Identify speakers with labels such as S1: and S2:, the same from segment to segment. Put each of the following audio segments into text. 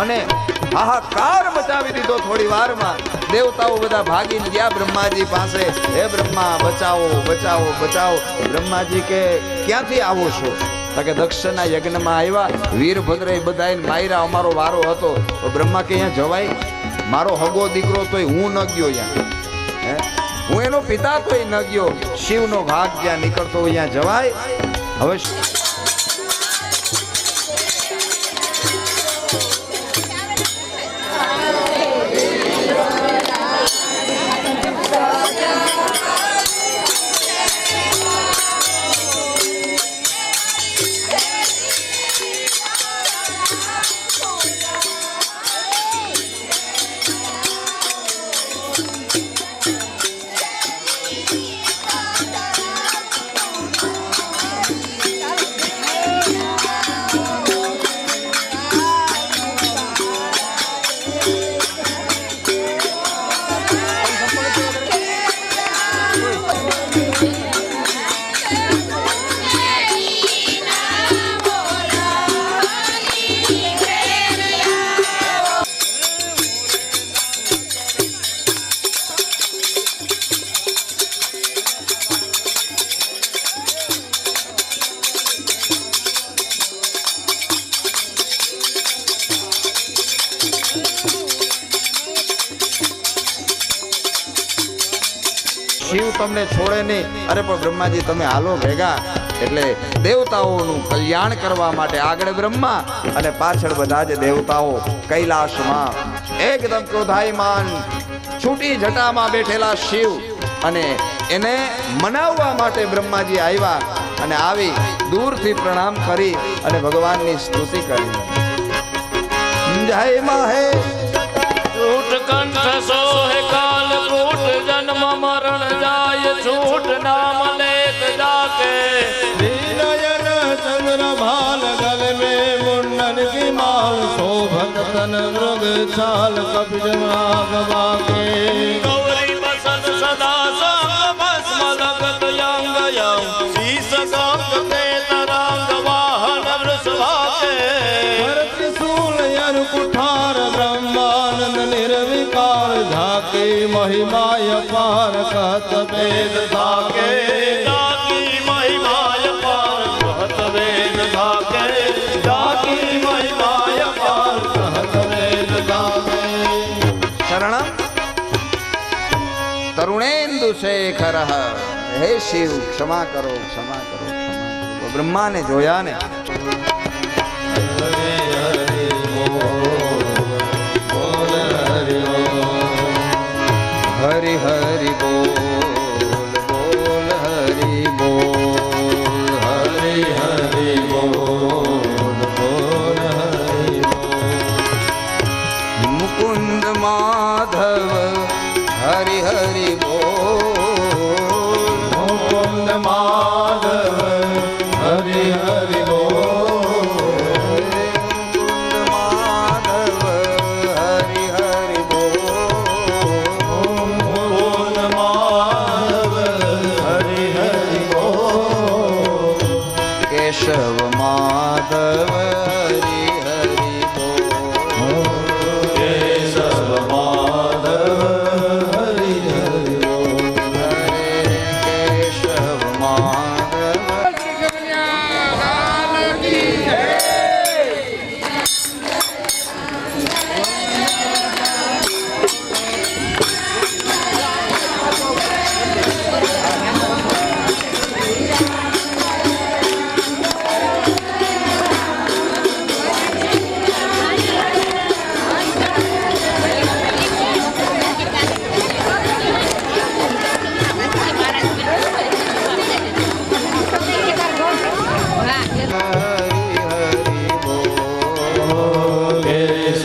S1: અને હાહાકાર મચાવી દીધો થોડી વારમાં. દેવતાઓ બધા ભાગીને ગયા બ્રહ્માજી પાસે. હે બ્રહ્મા, બચાવો બચાવો બચાવો. બ્રહ્માજી કે, ક્યાંથી આવો છો? તો કે, દક્ષના યજ્ઞમાં આવ્યા. વીરભદ્ર બધાને માયરા અમારો વારો હતો. તો બ્રહ્મા કે, અહીંયા જવાય? મારો હગો દીકરો તોય હું ન ગયો અહીંયા. હે? હું એનો પિતા તોય ન ગયો. શિવનો ભાગ જ્યાં નીકળતો હોય ત્યાં જવાય. હવે શ- તમને છોડે નહીં. અરે, પણ બ્રહ્માજી, તમે હાલો ભેગા. એટલે દેવતાઓનું કલ્યાણ કરવા માટે આગળ બ્રહ્મા અને પાછળ બધા જ દેવતાઓ કૈલાસમાં એકદમ ક્રોધાયમાન છૂટી જટામાં બેઠેલા શિવ અને એને મનાવવા માટે બ્રહ્માજી આવ્યા અને આવી દૂરથી પ્રણામ કરી અને ભગવાનની સ્તુતિ કરી. જય માહે
S2: છૂટ કંઠ સોહે
S3: તન મૃગ છાલ કપિજવા ગવા કે
S2: ગૌરી બસન સદા સંગ ભસ્મ લગત યંગ યમ શીસ કાંત તે તરાંગ વાહન
S3: વૃષભાતે ભરત સૂલ યર કુઠાર બ્રહ્માનંદ નિર્વિકાર
S2: ઝાકે. મહિમાય પાર કહત ભેદ ધાકે. ધાકી મહિમાય પાર
S3: કહત
S1: ભેદ ધાકે. શેખર હે શિવ ક્ષમા કરો ક્ષમા કરો ક્ષમા કરો. બ્રહ્માને જોયા ને?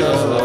S3: Jesus.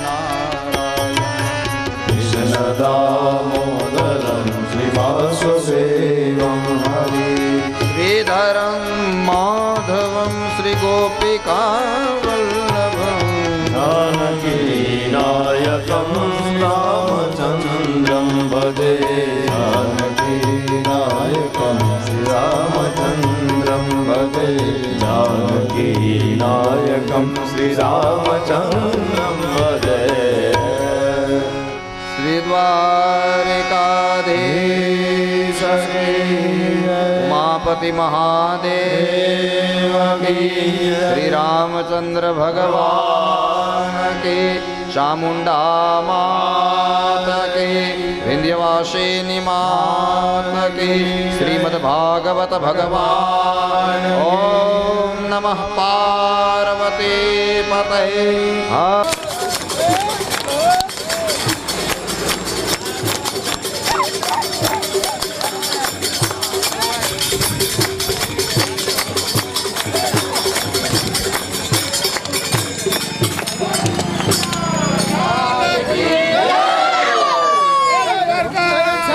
S3: दामोदरं श्रीवासुसेवं हरि
S1: श्रीधरं माधवं श्रीगोपिका वल्लभं
S3: जानकीनायकं रामचन्द्रं भजे जानकीनायकं श्रीरामचन्द्रं भजे जानकीनायकं श्रीरामचन्द्र
S1: દ્વારિકાધીશ ઉમાપતિ મહાદેવ કી શ્રી રામચંદ્ર ભગવાન કી ચામુંડા માત કી વિંધ્યવાસિની માત કી શ્રીમદ ભાગવત ભગવાન ઓમ નમઃ પાર્વતી પતય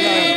S2: Yeah.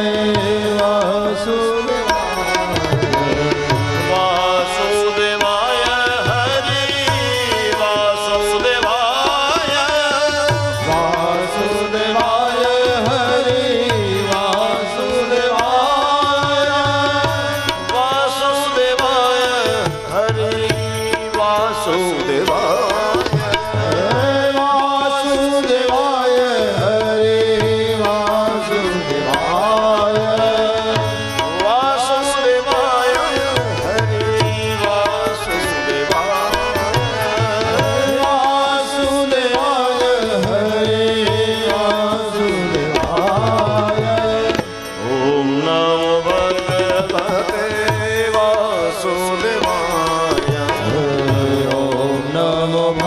S2: Amen.